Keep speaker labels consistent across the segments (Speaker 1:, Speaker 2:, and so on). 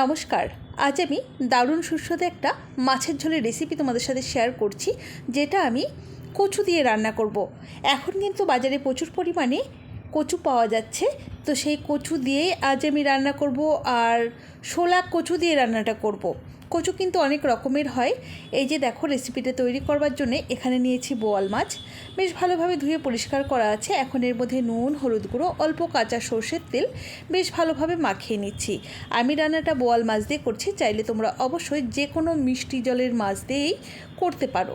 Speaker 1: নমস্কার আজ আমি দারুণ সুস্বাদু একটা মাছের ঝোলের রেসিপি তোমাদের সাথে শেয়ার করছি, যেটা আমি কচু দিয়ে রান্না করব। এখন কিন্তু বাজারে প্রচুর পরিমাণে কচু পাওয়া যাচ্ছে। তো সেই কচু দিয়েই আজ আমি রান্না করব আর শোলা কচু দিয়ে রান্নাটা করব। কচু কিন্তু অনেক রকমের হয়। এই যে দেখো রেসিপিটা তৈরি করবার জন্য এখানে নিয়েছি বোয়াল মাছ। বেশ ভালোভাবে ধুয়ে পরিষ্কার করা আছে। এখন এর মধ্যে নুন, হলুদ গুঁড়ো, অল্প কাঁচা সর্ষের তেল বেশ ভালোভাবে মাখিয়ে নিচ্ছি। আমি রান্নাটা বোয়াল মাছ দিয়ে করছি। চাইলে তোমরা অবশ্যই যে কোনো মিষ্টি জলের মাছ দিয়েই করতে পারো।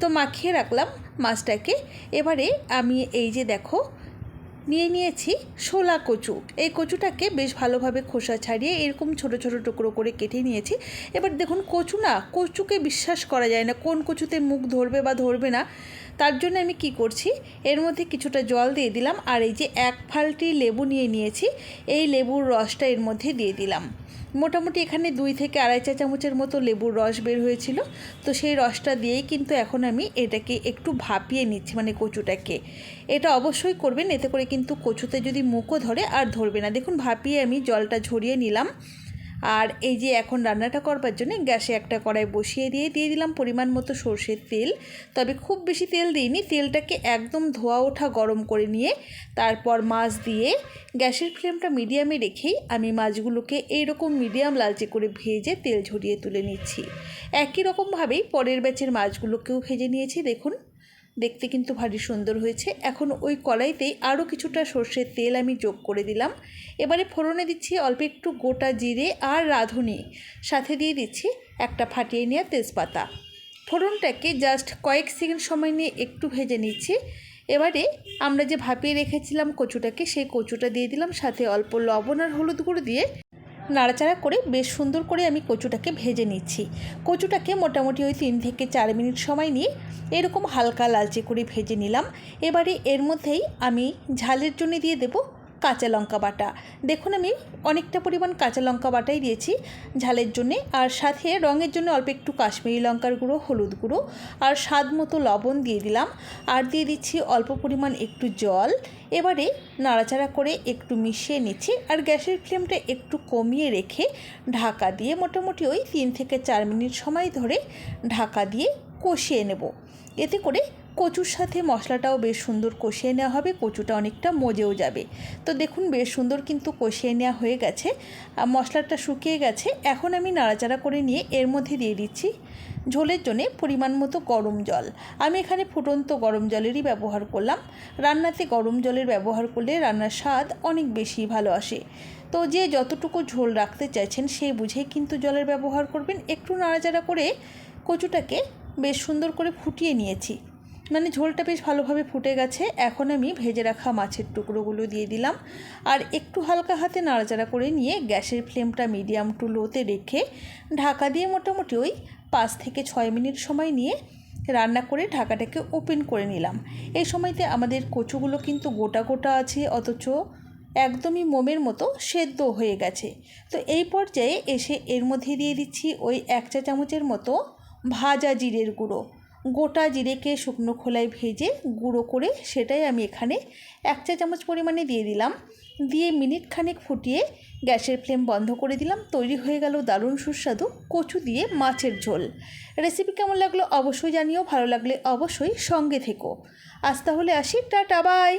Speaker 1: তো মাখিয়ে রাখলাম মাছটাকে। এবারে আমি এই যে দেখো নিয়ে নিয়েছি শোলা কচু। এই কচুটাকে বেশ ভালোভাবে খোসা ছাড়িয়ে এরকম ছোট ছোট টুকরো করে কেটে নিয়েছি। এবার দেখুন, কচু না, কচুকে বিশ্বাস করা যায় না, কোন কচুতে মুখ ধরবে বা ধরবে না। তার জন্য আমি কি করছি, এর মধ্যে কিছুটা জল দিয়ে দিলাম আর এই যে এক ফালটি লেবু নিয়ে নিয়েছি, এই লেবুর রসটা এর মধ্যে দিয়ে দিলাম। মোটামুটি এখানে দুই থেকে আড়াই চা চামচের মতো লেবুর রস বের হয়েছিল। তো সেই রসটা দিয়েই কিন্তু এখন আমি এটাকে একটু ভাপিয়ে নিচ্ছি মানে কচুটাকে। এটা অবশ্যই করবেন, এতে করে কিন্তু কচুতে যদি মুখও ধরে আর ধরবে না। দেখুন, ভাপিয়ে আমি জলটা ঝরিয়ে নিলাম। আর এই যে এখন রান্নাটা করবার জন্য গ্যাসে একটা কড়াই বসিয়ে দিয়ে দিয়ে দিলাম পরিমাণ মতো সর্ষের তেল। তবে খুব বেশি তেল দিইনি, তেলটাকে একদম ধোয়া ওঠা গরম করে নিয়ে তারপর মাছ দিয়ে গ্যাসের ফ্লেমটা মিডিয়ামে রেখেই আমি মাছগুলোকে এইরকম মিডিয়াম লালচে করে ভেজে তেল ঝরিয়ে তুলে নিচ্ছি। একই রকমভাবেই পরের ব্যাচের মাছগুলোকেও ভেজে নিয়েছি, দেখুন। দেখতে কিন্তু ভারী সুন্দর হয়েছে। এখন ওই কলাইতেই আরও কিছুটা সর্ষের তেল আমি যোগ করে দিলাম। এবারে ফোড়নে দিচ্ছি অল্প একটু গোটা জিরে আর রাঁধুনি। সাথে দিয়ে দিচ্ছি একটা ফাটিয়ে নেওয়া তেজপাতা। ফোড়নটাকে জাস্ট কয়েক সেকেন্ড সময় নিয়ে একটু ভেজে নিচ্ছি। এবারে আমরা যে ভাপিয়ে রেখেছিলাম কচুটাকে, সেই কচুটা দিয়ে দিলাম। সাথে অল্প লবণ আর হলুদ গুঁড়ো দিয়ে নাড়াচাড়া করে বেশ সুন্দর করে আমি কচুটাকে ভেজে নিচ্ছি। কচুটাকে মোটামুটি ওই তিন থেকে চার মিনিট সময় নিয়ে এরকম হালকা লালচে করে ভেজে নিলাম। এবারে এর মধ্যেই আমি ঝালের জন্য দিয়ে দেবো কাঁচা লঙ্কা বাটা। দেখুন আমি অনেকটা পরিমাণ কাঁচা লঙ্কা বাটাই দিয়েছি ঝালের জন্যে। আর সাথে রঙের জন্য অল্প একটু কাশ্মীরি লঙ্কার গুঁড়ো, হলুদ গুঁড়ো আর স্বাদ মতো লবণ দিয়ে দিলাম। আর দিয়ে দিচ্ছি অল্প পরিমাণ একটু জল। এবারে নাড়াচাড়া করে একটু মিশিয়ে নিচ্ছি। আর গ্যাসের ফ্লেমটা একটু কমিয়ে রেখে ঢাকা দিয়ে মোটামুটি ওই তিন থেকে চার মিনিট সময় ধরে ঢাকা দিয়ে কষিয়ে নেব। এতে করে কচুর সাথে মশলাটাও বেশ সুন্দর কষিয়ে নেওয়া হবে, কচুটা অনেকটা মজেও যাবে। তো দেখুন, বেশ সুন্দর কিন্তু কষিয়ে নেওয়া হয়ে গেছে মশলাটা শুকিয়ে গেছে। এখন আমি নাড়াচাড়া করে নিয়ে এর মধ্যে দিয়ে দিচ্ছি ঝোলের জন্যে পরিমাণ মতো গরম জল। আমি এখানে ফুটন্ত গরম জলেরই ব্যবহার করলাম। রান্নাতে গরম জলের ব্যবহার করলে রান্নার স্বাদ অনেক বেশি ভালো আসে। তো যে যতটুকু ঝোল রাখতে চাইছেন সেই বুঝেই কিন্তু জলের ব্যবহার করবেন। একটু নাড়াচাড়া করে কচুটাকে বেশ সুন্দর করে ফুটিয়ে নিয়েছি। মানে ঝোলটা বেশ ভালোভাবে ফুটে গেছে। এখন আমি ভেজে রাখা মাছের টুকরোগুলো দিয়ে দিলাম। আর একটু হালকা হাতে নাড়াচাড়া করে নিয়ে গ্যাসের ফ্লেমটা মিডিয়াম টু লোতে রেখে ঢাকা দিয়ে মোটামুটি ওই পাঁচ থেকে ছয় মিনিট সময় নিয়ে রান্না করে ঢাকাটাকে ওপেন করে নিলাম। এই সময়তে আমাদের কচুগুলো কিন্তু গোটা গোটা আছে, অথচ একদমই মোমের মতো সেদ্ধ হয়ে গেছে। তো এই পর্যায়ে এসে এর মধ্যে দিয়ে দিচ্ছি ওই এক চা চামচের মতো ভাজা জিরের গুঁড়ো। গোটা জিরেকে শুকনো খোলায় ভেজে গুঁড়ো করে সেটাই আমি এখানে এক চা চামচ পরিমাণে দিয়ে দিলাম। দিয়ে মিনিট খানেক ফুটিয়ে গ্যাসের ফ্লেম বন্ধ করে দিলাম। তৈরি হয়ে গেল দারুণ সুস্বাদু কচু দিয়ে মাছের ঝোল। রেসিপি কেমন লাগল অবশ্যই জানিও, ভালো লাগলে অবশ্যই সঙ্গে থেকো। আজ তাহলে আসি, টাটা, বাই!